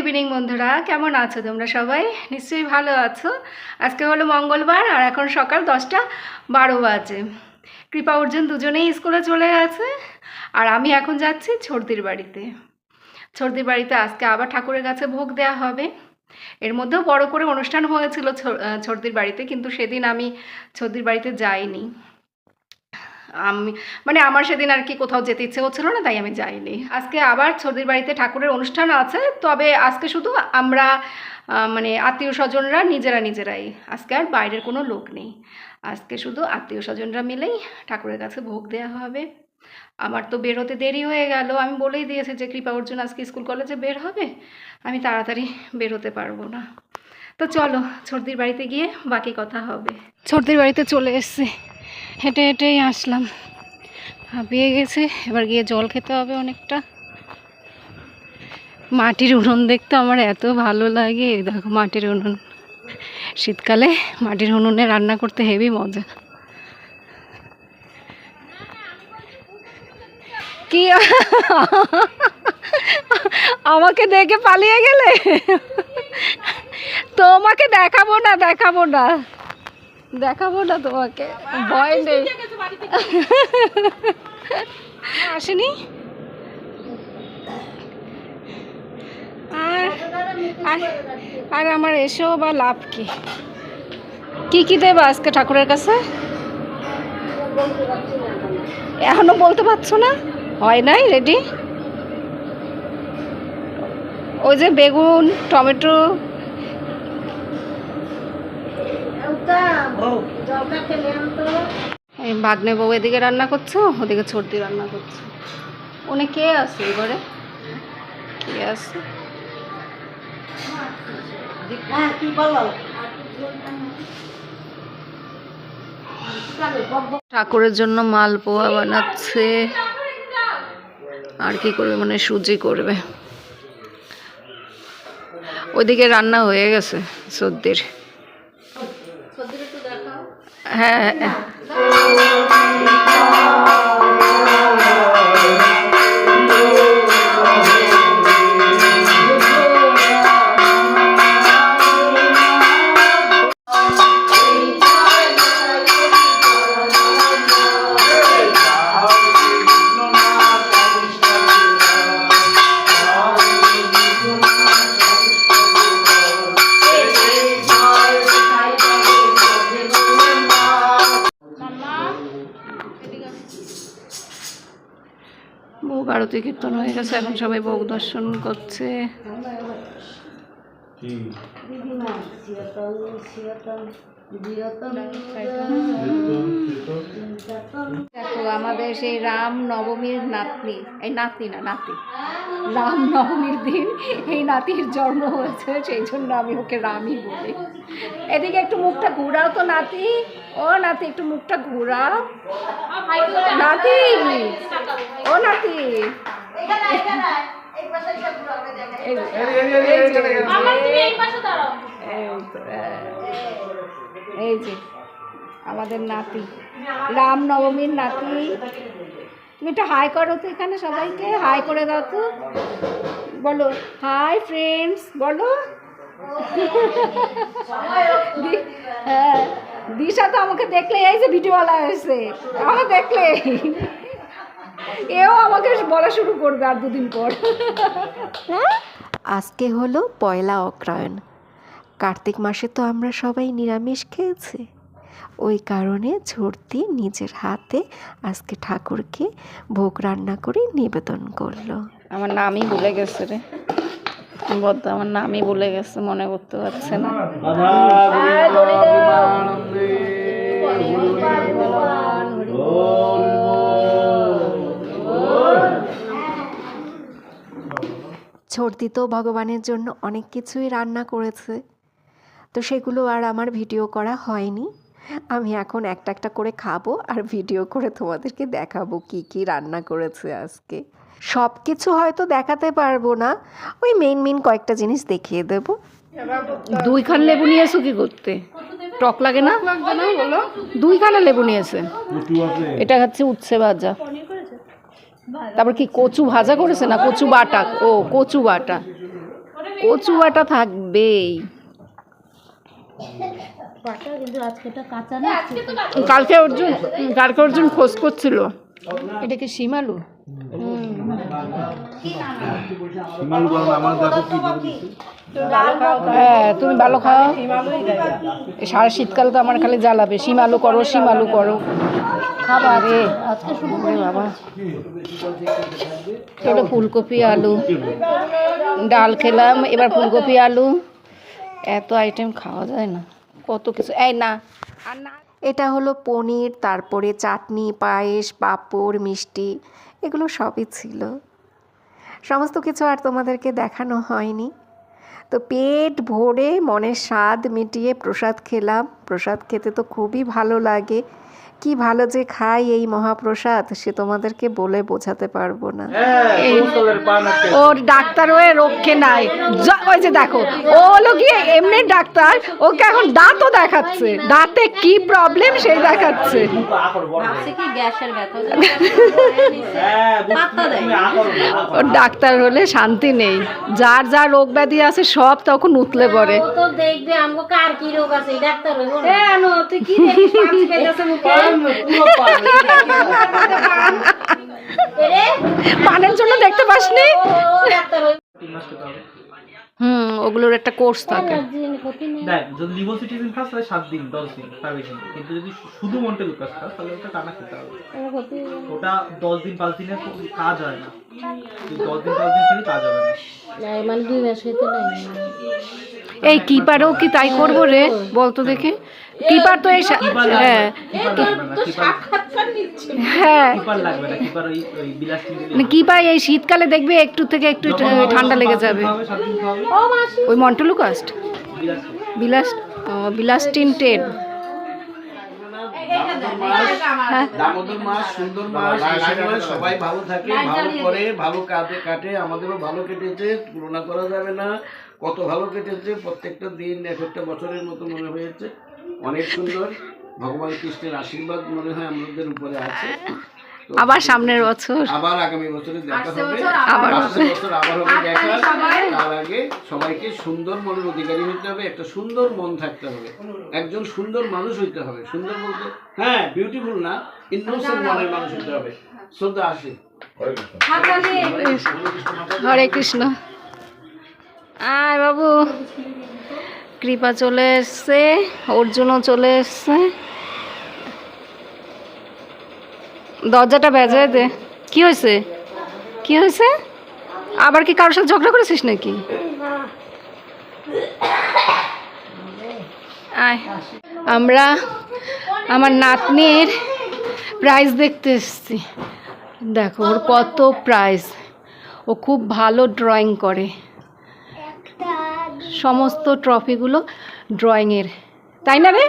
Evening বন্ধুরা। কেমন আছো তোমরা সবাই? নিশ্চয়ই ভালো আছো। আজকে হলো মঙ্গলবার, আর এখন সকাল দশটা বারো বাজে। কৃপা অর্জুন দুজনেই স্কুলে চলে গেছে, আর আমি এখন যাচ্ছি ছর্দির বাড়িতে। ছর্দির বাড়িতে আজকে আবার ঠাকুরের কাছে ভোগ দেওয়া হবে। এর মধ্যেও বড় করে অনুষ্ঠান হয়েছিল ছর্দির বাড়িতে, কিন্তু সেদিন আমি ছর্দির বাড়িতে যাইনি। আমি মানে আমার সেদিন আর কি কোথাও যেতে ইচ্ছে হচ্ছিল না, তাই আমি যাইনি। আজকে আবার ছর্দির বাড়িতে ঠাকুরের অনুষ্ঠান আছে, তবে আজকে শুধু আমরা মানে আত্মীয় স্বজনরা নিজেরা নিজেরাই, আজকে আর বাইরের কোনো লোক নেই। আজকে শুধু আত্মীয় স্বজনরা মিলেই ঠাকুরের কাছে ভোগ দেওয়া হবে। আমার তো বের হতে দেরি হয়ে গেল, আমি বলেই দিয়েছি যে কৃপা অর্জুন আজকে স্কুল কলেজে বের হবে, আমি তাড়াতাড়ি বের হতে পারব না। তো চলো, ছর্দির বাড়িতে গিয়ে বাকি কথা হবে। ছর্দির বাড়িতে চলে এসছি। হেঁটে হেঁটেই আসলাম। হাঁপিয়ে গেছে, এবার গিয়ে জল খেতে হবে অনেকটা। মাটির উনুন দেখতে আমার এত ভালো লাগে। দেখো মাটির উনুন। শীতকালে মাটির উনুনে রান্না করতে হেভি মজা। কি? আমাকে দেখে পালিয়ে গেলে? তোমাকে দেখাবো না দেখাবো না। দেখাবো না তোমাকে। ভয় নেই। আসেনি? আর আমার এসেও বা লাভ কি? কি কি দেবে আজকে ঠাকুরের কাছে? এখনও বলতে পারছ না? হয় নাই? রেডি ওই যে বেগুন টমেটো এই বাগনে বউ এদিকে রান্না করছ ওদিকে ছর্দি রান্না করছ। উনি কে আছে এবারে কে আছে? ঠাকুরের জন্য মালপোয়া বানাচ্ছে। আর কি করবে? মানে সুজি করবে। ওইদিকে রান্না হয়ে গেছে সর্দির। হ্যাঁ হ্যাঁ ভোগ আরতি কীর্তন হয়ে গেছে এখন সবাই ভোগ দর্শন করছে। দেখো আমাদের সেই রাম নবমীর নাতনি এই নাতনি না নাতি রাম নবমীর দিন এই নাতির জন্ম হয়েছে সেই জন্য আমি ওকে রামই বলি এদিকে একটু মুখটা ঘুরাও তো নাতি ও নাতি একটু মুখটা ঘুরাও নাতি ও নাতি এই তো, এই যে, আমাদের নাতি রাম নবমীর নাতি। তুমি একটু হাই করো তো এখানে সবাইকে হাই করে দাও তো। বলো হাই ফ্রেন্ডস বলো। হ্যাঁ দিশা তো আমাকে দেখলে এই যে ভিডিওওয়ালা এসে আমাকে দেখলে। এও আমাকে বলা শুরু করবে আর দুদিন পর। আজকে হলো পয়লা অগ্রহায়ণ। কার্তিক মাসে তো আমরা সবাই নিরামিষ খেয়েছি। ওই কারণে ঝর্তি নিজের হাতে আজকে ঠাকুরকে ভোগ রান্না করে নিবেদন করল। আমার নামই ভুলে গেছে রে। বদ্ধ আমার নামই ভুলে গেছে মনে করতে পারছে না। ঝর্তি তো ভগবানের জন্য অনেক কিছুই রান্না করেছে। তো সেগুলো আর আমার ভিডিও করা হয়নি। আমি এখন একটা একটা করে খাব আর ভিডিও করে তোমাদেরকে দেখাবো কি কি রান্না করেছে আজকে। সব কিছু হয়তো দেখাতে পারব না। ওই মেইন মেইন কয়েকটা জিনিস দেখিয়ে দেবো। দুইখান লেবু নিয়েছো কি করতে? টক লাগে না? দুইখানা লেবু নিয়েছে। এটা হচ্ছে উচ্ছে ভাজা। তারপর কি কচু ভাজা করেছে না? কচু বাটা। ও, কচু বাটা। কচু বাটা থাকবেই। বাটা কিন্তু আজকে এটা কাঁচা না কালকে অর্জুন কালকে অর্জুন খোঁজ করছিল। এটা কি শিমালু হ্যাঁ তুমি ভালো খাও। সারা শীতকাল তো আমার খালি জ্বালাবে। শিমালু করো শিমালু করো। খাবা রে আজকে শুধু বাবা। এটা ফুলকপি আলু। ডাল খেলাম এবার ফুলকপি আলু। এত আইটেম খাওয়া যায় না। কত কিছু। এই না। আর না এটা হলো পনির, তারপরে চাটনি, পায়েস, পাঁপড়, মিষ্টি, এগুলো সবই ছিল। সমস্ত কিছু আর তোমাদেরকে দেখানো হয়নি। তো পেট ভরে মনের স্বাদ মিটিয়ে প্রসাদ খেলাম। প্রসাদ খেতে তো খুবই ভালো লাগে। কি ভালো যে খাই এই মহাপ্রসাদ সে তোমাদেরকে বলে বোঝাতে পারব না। হ্যাঁ ওর ডাক্তার হয়ে রক্ষে নাই। ওই যে দেখো ও হলো গিয়ে এমনি ডাক্তার ওকে এখন দাঁতও দেখাচ্ছে। দাঁতে কি প্রবলেম সেই দেখাচ্ছে। ভাবছে কি গ্যাসের ব্যথা হ্যাঁ ওর ডাক্তার হলে শান্তি নেই। যার যা রোগ ব্যাধি আছে সব তখন উতলে পড়ে। দেখবে আমগো কার কি রোগ আছে? ডাক্তার তুই কি পানের জন্য দেখতে পাসনি? হুম ওগুলোর একটা কোর্স থাকে। দেখ যদি লিভো সিটিজেন খাস তাহলে সাত দিন দশ দিন পারমিশন কিন্তু যদি শুধু মন্টেলুকাস খাস তাহলে ওটা টানা খেতে হবে। ওটা দশ দিন পাঁচ দিনে কাজ হয় না। দশ দিন পাঁচ দিন খেলে কাজ হবে না। না, মানে দুই মাস হইতে নাই এই কিপারও কি তাই করব রে? বলতো দেখি। কিপার তো এই হ্যাঁ। হ্যাঁ। কিপার মানে এই শীতকালে দেখবে একটু থেকে একটু ঠান্ডা লেগে যাবে। ওই মন্টলুকাস্ট বিলাস বিলাস ও, বিলাস টিনটেড দামোদর মাস সুন্দর মাস সবাই ভালো থাকে ভালো করে ভালো কাটে কাটে আমাদেরও ভালো কেটেছে তুলনা করা যাবে না। কত ভালো কেটেছে প্রত্যেকটা দিন এক একটা বছরের মতো মনে হয়েছে। অনেক সুন্দর। ভগবান কৃষ্ণের আশীর্বাদ মনে হয় আমাদের উপরে আছে। আবার সামনের বছর। আবার আগামী বছরে দেখা হবে। আবার বছর আবার হবে দেখা তার আগে সবাইকে সুন্দর মনের অধিকারী হতে হবে একটা সুন্দর মন থাকতে হবে। একজন সুন্দর মানুষ হইতে হবে। সুন্দর বলতে হ্যাঁ বিউটিফুল না ইনোসেন্ট মনের মানুষ হতে হবে। শ্রদ্ধা আসে। হরে কৃষ্ণ। আয় বাবু। কৃপা চলে এসছে, অর্জুনও চলে এসছে। দরজাটা বেজায় দে। কি হয়েছে? কি হয়েছে? আবার কি কারোর সাথে ঝগড়া করেছিস নাকি? আয়। আমরা আমার নাতনির প্রাইজ দেখতে এসেছি। দেখো, ওর কত প্রাইজ ও খুব ভালো ড্রয়িং করে। সমস্ত ট্রফিগুলো ড্রয়িংয়ের। তাই না রে?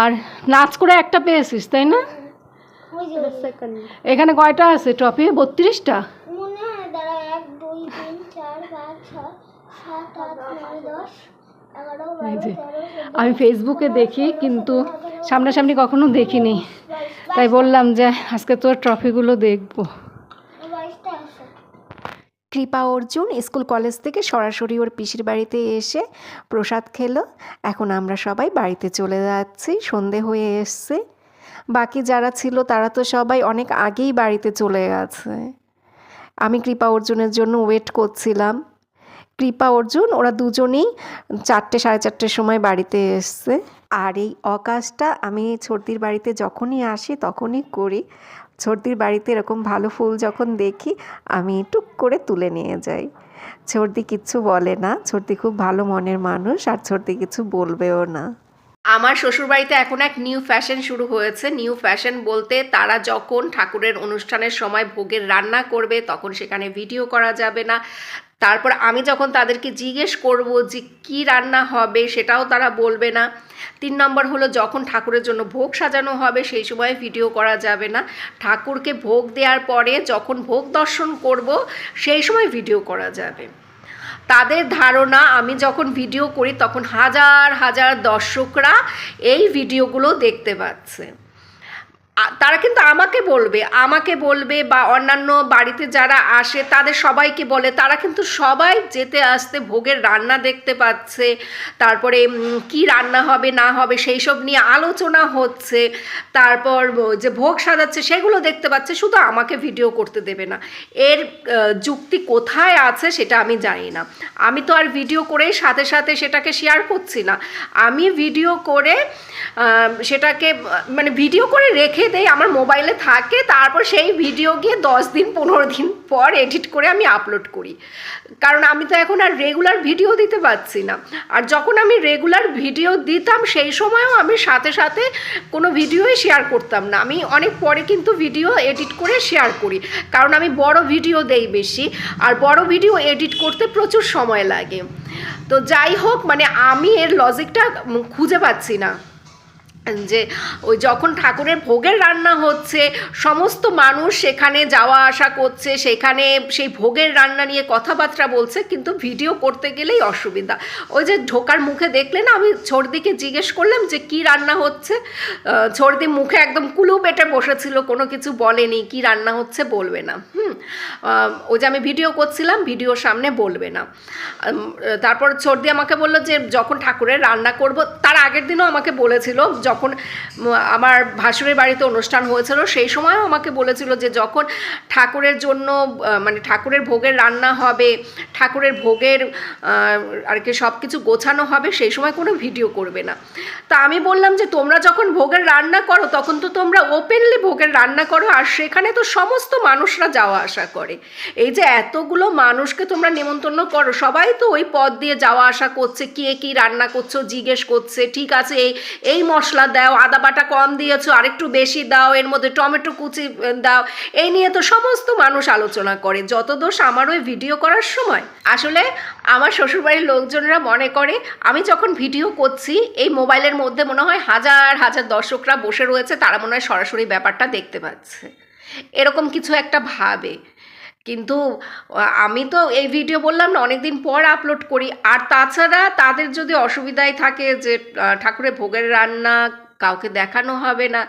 আর নাচ করে একটা পেয়েছিস তাই না? এখানে কয়টা আছে ট্রফি? বত্রিশটা? আমি ফেসবুকে দেখি কিন্তু সামনাসামনি কখনো দেখিনি। তাই বললাম যে আজকে তোর ট্রফিগুলো দেখব। কৃপা অর্জুন স্কুল কলেজ থেকে সরাসরি ওর পিসির বাড়িতে এসে প্রসাদ খেলো। এখন আমরা সবাই বাড়িতে চলে যাচ্ছি, সন্ধে হয়ে এসছে। বাকি যারা ছিল তারা তো সবাই অনেক আগেই বাড়িতে চলে গেছে। আমি কৃপা অর্জুনের জন্য ওয়েট করছিলাম। কৃপা অর্জুন, ওরা দুজনেই চারটে, সাড়ে চারটের সময় বাড়িতে এসছে। আর এই অকাজটা আমি ছর্দির বাড়িতে যখনই আসি তখনই করি। ছর্দির বাড়িতে এরকম ভালো ফুল যখন দেখি, আমি টুক করে তুলে নিয়ে যাই। ছর্দি কিছু বলে না ছর্দি খুব ভালো মনের মানুষ আর ছর্দি কিছু বলবেও না। আমার শ্বশুরবাড়িতে এখন এক নিউ ফ্যাশন শুরু হয়েছে। নিউ ফ্যাশন বলতে তারা যখন ঠাকুরের অনুষ্ঠানের সময় ভোগের রান্না করবে, তখন সেখানে ভিডিও করা যাবে না। তারপর আমি যখন তাদেরকে জিজ্ঞেস করব যে কি রান্না হবে, সেটাও তারা বলবে না। তিন নম্বর হলো যখন ঠাকুরের জন্য ভোগ সাজানো হবে, সেই সময় ভিডিও করা যাবে না। ঠাকুরকে ভোগ দেওয়ার পরে যখন ভোগ দর্শন করব, সেই সময় ভিডিও করা যাবে। তাদের ধারণা, আমি যখন ভিডিও করি, তখন হাজার হাজার দর্শকরা এই ভিডিওগুলো দেখতে পাচ্ছে। তারা কিন্তু আমাকে বলবে আমাকে বলবে বা অন্যান্য বাড়িতে যারা আসে তাদের সবাইকে বলে, তারা কিন্তু সবাই যেতে আসতে ভোগের রান্না দেখতে পাচ্ছে, তারপরে কি রান্না হবে, না হবে, সেই সব নিয়ে আলোচনা হচ্ছে, তারপর যে ভোগ সাজাচ্ছে সেগুলো দেখতে পাচ্ছে, শুধু আমাকে ভিডিও করতে দেবে না। এর যুক্তি কোথায় আছে সেটা আমি জানি না। আমি তো আর ভিডিও করেই সাথে সাথে সেটাকে শেয়ার করছি না। আমি ভিডিও করে সেটাকে মানে ভিডিও করে রেখে দেই, আমার মোবাইলে থাকে, তারপর সেই ভিডিও গিয়ে দশ দিন, পনেরো দিন পর এডিট করে আমি আপলোড করি। কারণ আমি তো এখন আর রেগুলার ভিডিও দিতে পারছি না। আর যখন আমি রেগুলার ভিডিও দিতাম, সেই সময়ও আমি সাথে সাথে কোনো ভিডিওই শেয়ার করতাম না। আমি অনেক পরে কিন্তু ভিডিও এডিট করে শেয়ার করি। কারণ আমি বড় ভিডিও দেই বেশি, আর বড় ভিডিও এডিট করতে প্রচুর সময় লাগে। তো যাই হোক মানে আমি এর লজিকটা খুঁজে পাচ্ছি না। যে, ওই যখন ঠাকুরের ভোগের রান্না হচ্ছে, সমস্ত মানুষ সেখানে যাওয়া আসা করছে, সেখানে সেই ভোগের রান্না নিয়ে কথাবার্তা বলছে, কিন্তু ভিডিও করতে গেলেই অসুবিধা। ওই যে ঢোকার মুখে দেখলে না আমি ছর্দিকে জিজ্ঞেস করলাম যে, কি রান্না হচ্ছে? ছোটদি মুখে একদম কুলু পেটে বসেছিল, কোনো কিছু বলেনি, কি রান্না হচ্ছে বলবে না। হুম ওই যে আমি ভিডিও করছিলাম ভিডিওর সামনে বলবে না। তারপর ছর্দি আমাকে বলল যে, যখন ঠাকুরের রান্না করব, তার আগের দিনও আমাকে বলেছিল যখন আমার ভাসুরের বাড়িতে অনুষ্ঠান হয়েছিল, সেই সময়ও আমাকে বলেছিল যে যখন ঠাকুরের জন্য মানে ঠাকুরের ভোগের রান্না হবে, ঠাকুরের ভোগের আর কি সব কিছু গোছানো হবে, সেই সময় কোনো ভিডিও করবে না। তা আমি বললাম যে তোমরা যখন ভোগের রান্না করো, তখন তো তোমরা ওপেনলি ভোগের রান্না করো, আর সেখানে তো সমস্ত মানুষরা যাওয়া আসা করে। এই যে এতগুলো মানুষকে তোমরা নেমন্তন্ন করো, সবাই তো ওই পথ দিয়ে যাওয়া আসা করছে, কে কি রান্না করছ, জিজ্ঞেস করছে, ঠিক আছে, এই এই মশলা দাও আদা বাটা কম দিয়েছ, আরেকটু বেশি দাও, এর মধ্যে টমেটো কুচি দাও। এই নিয়ে তো সমস্ত মানুষ আলোচনা করে, যত দোষ আমার ওই ভিডিও করার সময়। আসলে আমার শ্বশুরবাড়ির লোকজনরা মনে করে, আমি যখন ভিডিও করছি, এই মোবাইলের মধ্যে মনে হয় হাজার হাজার দর্শকরা বসে রয়েছে, তারা মনে হয় সরাসরি ব্যাপারটা দেখতে পাচ্ছে। এরকম কিছু একটা ভাবে। কিন্তু আমি তো এই ভিডিও বললাম না, অনেকদিন পর আপলোড করি। আর তাছাড়া তাদের যদি অসুবিধায় থাকে যে ঠাকুরের ভোগের রান্না কাউকে দেখানো হবে না,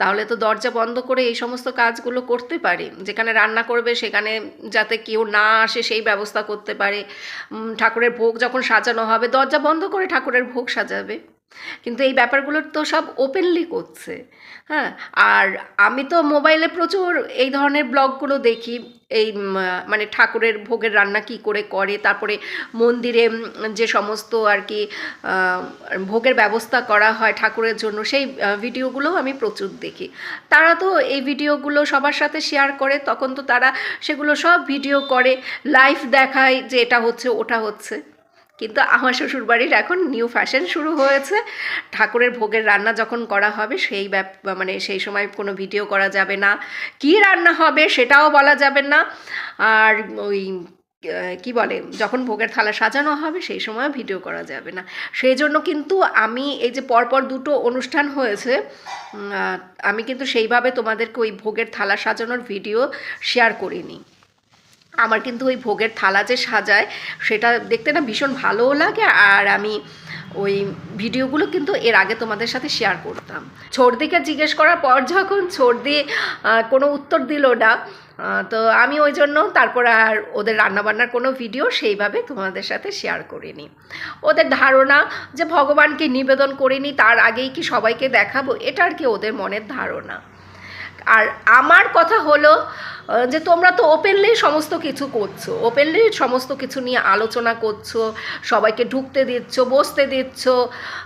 তাহলে তো দরজা বন্ধ করে এই সমস্ত কাজগুলো করতে পারে। যেখানে রান্না করবে সেখানে যাতে কেউ না আসে সেই ব্যবস্থা করতে পারে। ঠাকুরের ভোগ যখন সাজানো হবে, দরজা বন্ধ করে ঠাকুরের ভোগ সাজাবে। কিন্তু এই ব্যাপারগুলো তো সব ওপেনলি করছে হ্যাঁ? আর আমি তো মোবাইলে প্রচুর এই ধরনের ব্লগগুলো দেখি, এই মানে ঠাকুরের ভোগের রান্না কি করে করে, তারপরে মন্দিরে যে সমস্ত আর কি ভোগের ব্যবস্থা করা হয় ঠাকুরের জন্য, সেই ভিডিওগুলোও আমি প্রচুর দেখি। তারা তো এই ভিডিওগুলো সবার সাথে শেয়ার করে, তখন তো তারা সেগুলো সব ভিডিও করে লাইভ দেখায় যে এটা হচ্ছে, ওটা হচ্ছে। কিন্তু আমার শ্বশুরবাড়ির এখন নিউ ফ্যাশন শুরু হয়েছে। ঠাকুরের ভোগের রান্না যখন করা হবে, সেই ব্যাপ মানে সেই সময় কোনো ভিডিও করা যাবে না। কি রান্না হবে সেটাও বলা যাবে না। আর ওই কি বলে, যখন ভোগের থালা সাজানো হবে, সেই সময় ভিডিও করা যাবে না। সেই জন্য কিন্তু আমি এই যে পরপর দুটো অনুষ্ঠান হয়েছে আমি কিন্তু সেইভাবে তোমাদেরকে ওই ভোগের থালা সাজানোর ভিডিও শেয়ার করিনি। আমার কিন্তু ওই ভোগের থালা যে সাজায় সেটা দেখতে না ভীষণ ভালোও লাগে আর আমি ওই ভিডিওগুলো কিন্তু এর আগে তোমাদের সাথে শেয়ার করতাম। ছোটদিকে জিজ্ঞেস করার পর যখন আহ, কোনো উত্তর দিল না তো আমি ওই জন্য তারপর আর ওদের রান্নাবান্নার কোনো ভিডিও সেইভাবে তোমাদের সাথে শেয়ার করিনি। ওদের ধারণা যে ভগবানকে নিবেদন করিনি তার আগেই কি সবাইকে দেখাবো এটা আর কি ওদের মনের ধারণা। আর আমার কথা হলো যে তোমরা তো ওপেনলি সমস্ত কিছু করছ ওপেনলি সমস্ত কিছু নিয়ে আলোচনা করছ, সবাইকে ঢুকতে দিচ্ছ, বসতে দিচ্ছ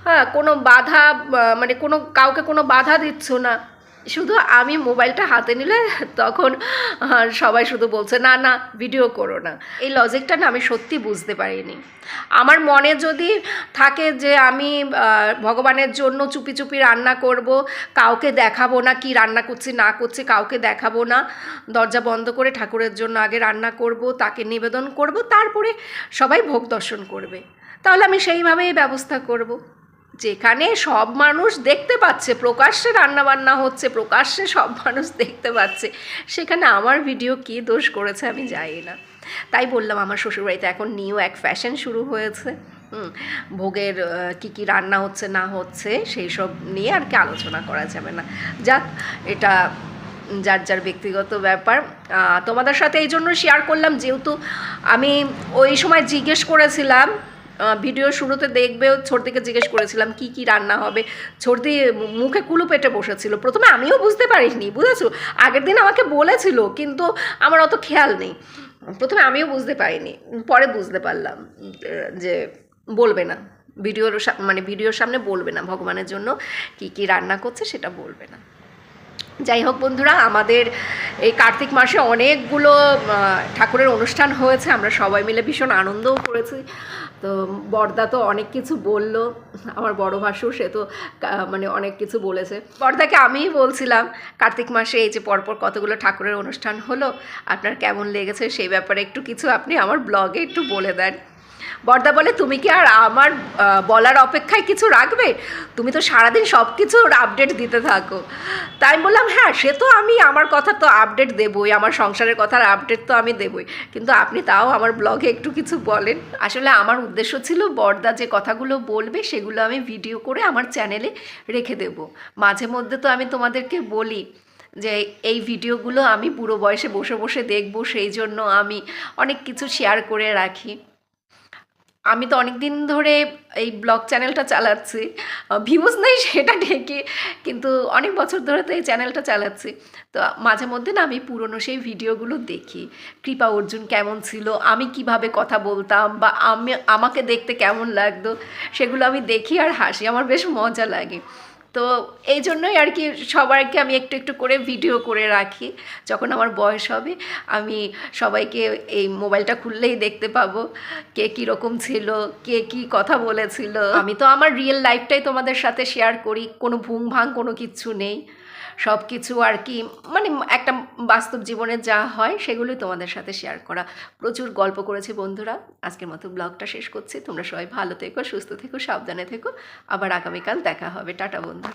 হ্যাঁ কোনো বাধা মানে কোনো, কাউকে কোনো বাধা দিচ্ছ না। শুধু আমি মোবাইলটা হাতে নিলে তখন সবাই শুধু বলছে, না না ভিডিও করো না। এই লজিকটা না আমি সত্যি বুঝতে পারিনি। আমার মনে যদি থাকে যে আমি ভগবানের জন্য চুপি চুপি রান্না করব, কাউকে দেখাবো না কি রান্না করছি, না করছি, কাউকে দেখাবো না, দরজা বন্ধ করে ঠাকুরের জন্য আগে রান্না করব, তাকে নিবেদন করব, তারপরে সবাই ভোগ দর্শন করবে। তাহলে আমি সেইভাবেই ব্যবস্থা করব। যেখানে সব মানুষ দেখতে পাচ্ছে, প্রকাশ্যে রান্নাবান্না হচ্ছে, প্রকাশ্যে সব মানুষ দেখতে পাচ্ছে। সেখানে আমার ভিডিও কী দোষ করেছে আমি জানি না। তাই বললাম, আমার শ্বশুরবাড়িতে এখন নিউ এক ফ্যাশন শুরু হয়েছে। ভোগের কি কি রান্না হচ্ছে, না হচ্ছে, সেই সব নিয়ে আর কি আলোচনা করা যাবে না। যাক, এটা যার যার ব্যক্তিগত ব্যাপার। তোমাদের সাথে এই জন্য শেয়ার করলাম, যেহেতু আমি ওই সময় জিজ্ঞেস করেছিলাম ভিডিও শুরুতে দেখবে ছোটদিকে জিজ্ঞেস করেছিলাম, কি কি রান্না হবে? ছোটদি মুখে কুলু পেটে বসেছিল। প্রথমে আমিও বুঝতে পারিনি, বুঝেছ? আগের দিন আমাকে বলেছিল, কিন্তু আমার অত খেয়াল নেই। প্রথমে আমিও বুঝতে পারিনি, পরে বুঝতে পারলাম, যে বলবে না। ভিডিওর মানে ভিডিওর সামনে বলবে না, ভগবানের জন্য কি কি রান্না করছে সেটা বলবে না। যাই হোক বন্ধুরা, আমাদের এই কার্তিক মাসে অনেকগুলো ঠাকুরের অনুষ্ঠান হয়েছে, আমরা সবাই মিলে ভীষণ আনন্দও করেছি। তো বর্দা তো অনেক কিছু বলল, আমার বড় ভাসু সে তো মানে অনেক কিছু বলেছে। বর্দাকে আমিই বলছিলাম, কার্তিক মাসে এই যে পরপর কতগুলো ঠাকুরের অনুষ্ঠান হলো, আপনার কেমন লেগেছে সেই ব্যাপারে একটু কিছু আপনি আমার ব্লগে একটু বলে দেন। বর্দা বলে, তুমি কি আর আমার বলার অপেক্ষায় কিছু রাখবে? তুমি তো সারাদিন সব কিছুর আপডেট দিতে থাকো। তাই বললাম হ্যাঁ সে তো আমি, আমার কথা তো আপডেট দেবই, আমার সংসারের কথার আপডেট তো আমি দেবই। কিন্তু আপনি তাও আমার ব্লগে একটু কিছু বলেন। আসলে আমার উদ্দেশ্য ছিল, বর্দা যে কথাগুলো বলবে, সেগুলো আমি ভিডিও করে আমার চ্যানেলে রেখে দেব। মাঝে মধ্যে তো আমি তোমাদেরকে বলি যে, এই ভিডিওগুলো আমি বুড়ো বয়সে বসে বসে দেখব, সেই জন্য আমি অনেক কিছু শেয়ার করে রাখি। আমি তো অনেক দিন ধরে এই ব্লগ চ্যানেলটা চালাচ্ছি। ভিউজ নেই সেটা ঢেকে, কিন্তু অনেক বছর ধরে তো এই চ্যানেলটা চালাচ্ছি। তো মাঝে মধ্যে না আমি পুরনো সেই ভিডিওগুলো দেখি, কৃপা অর্জুন কেমন ছিল, আমি কীভাবে কথা বলতাম বা আমি, আমাকে দেখতে কেমন লাগতো, সেগুলো আমি দেখি আর হাসি, আমার বেশ মজা লাগে। তো এই জন্যই আর কি সবাইকে আমি একটু একটু করে ভিডিও করে রাখি। যখন আমার বয়স হবে, আমি সবাইকে এই মোবাইলটা খুললেই দেখতে পাবো কে কীরকম ছিল, কে কি কথা বলেছিল। আমি তো আমার রিয়েল লাইফটাই তোমাদের সাথে শেয়ার করি, কোনো ভুং ভাং কোনো কিচ্ছু নেই। সব কিছু আর কি মানে একটা বাস্তব জীবনে যা হয় সেগুলোই তোমাদের সাথে শেয়ার করা। প্রচুর গল্প করেছি বন্ধুরা। আজকের মতো ব্লগটা শেষ করছি। তোমরা সবাই ভালো থেকো, সুস্থ থেকো, সাবধানে থেকো। আবার আগামীকাল দেখা হবে। টাটা বন্ধুরা।